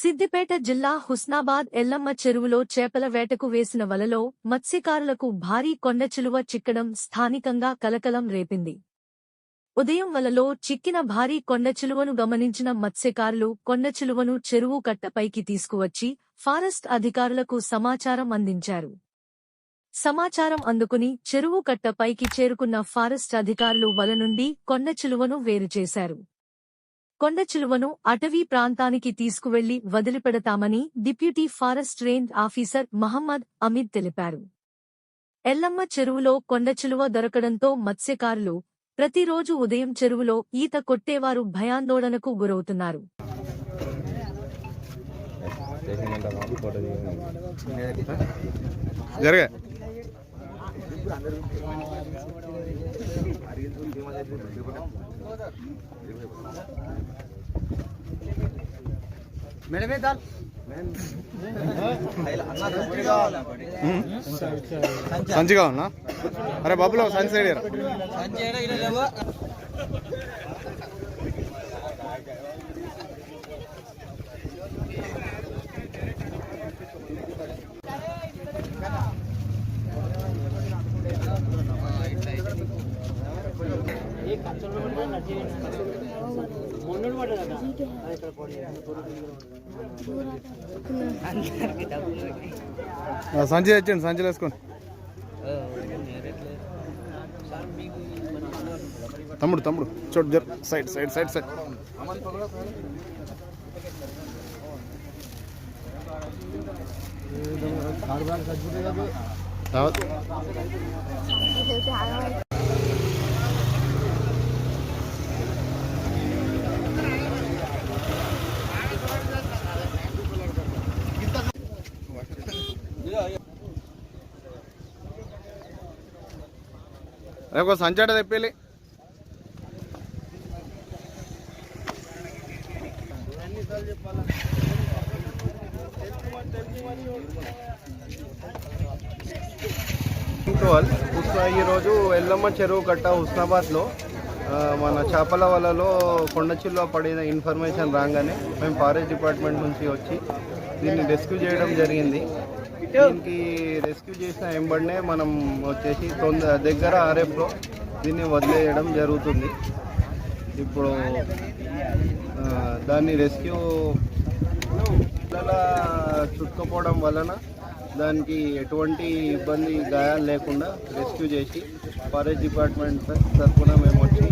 సిద్దిపేట జిల్లా హుస్నాబాద్ ఎల్లమ్మ చెరువులో చేపల వేటకు వేసిన వలలో మత్స్యకారులకు భారీ కొండచిలువ చిక్కడం స్థానికంగా కలకలం రేపింది. ఉదయం వలలో చిక్కిన భారీ కొండచిలువను గమనించిన మత్స్యకారులు కొండచిలువను చెరువు కట్టపైకి తీసుకువచ్చి ఫారెస్ట్ అధికారులకు సమాచారం అందించారు. సమాచారం అందుకుని చెరువు కట్ట పైకి చేరుకున్న ఫారెస్ట్ అధికారులు వల నుండి కొండచిలువను వేరుచేశారు కొండచిలువను అటవీ ప్రాంతానికి తీసుకువెళ్ళి వదిలిపెడతామని deputy forest range officer Mohammed Ameed తెలిపారు. ఎల్లమ్మ చెరువులో కొండచిలువ దొరకడంతో మత్స్యకారులు ప్రతిరోజు ఉదయం చెరువులో ఈత కొట్టేవారు భయాందోళనకు గురవుతున్నారు. జరగ. మేడమే దాల్ సంచి కావాలన్నా అరే బాబులో సంచి సైడ్ సంచి సంచి తెచ్చండి సంచి వేసుకోండి తమ్ముడు తమ్ముడు చూడు జర్ సైడ్ సైడ్ సైడ్ సైడ్ రావత్. రేపు సంచాట తెప్పిలి. ఈరోజు ఎల్లమ్మ చెరువు కట్ట హుస్నాబాద్లో మన చేపల వలలో కొండచిల్లో పడిన ఇన్ఫర్మేషన్ రాగానే మేము ఫారెస్ట్ డిపార్ట్మెంట్ నుంచి వచ్చి దీన్ని రెస్క్యూ చేయడం జరిగింది. దీనికి రెస్క్యూ చేసిన వెంబడినే మనం వచ్చేసి తొందర దగ్గర ఆరేపులో దీన్ని వదిలేయడం జరుగుతుంది. ఇప్పుడు దాన్ని రెస్క్యూ పిల్లల చుట్టుకుపోవడం వలన దానికి ఎటువంటి ఇబ్బంది గాయాలు లేకుండా రెస్క్యూ చేసి ఫారెస్ట్ డిపార్ట్మెంట్ తరఫున మేము వచ్చి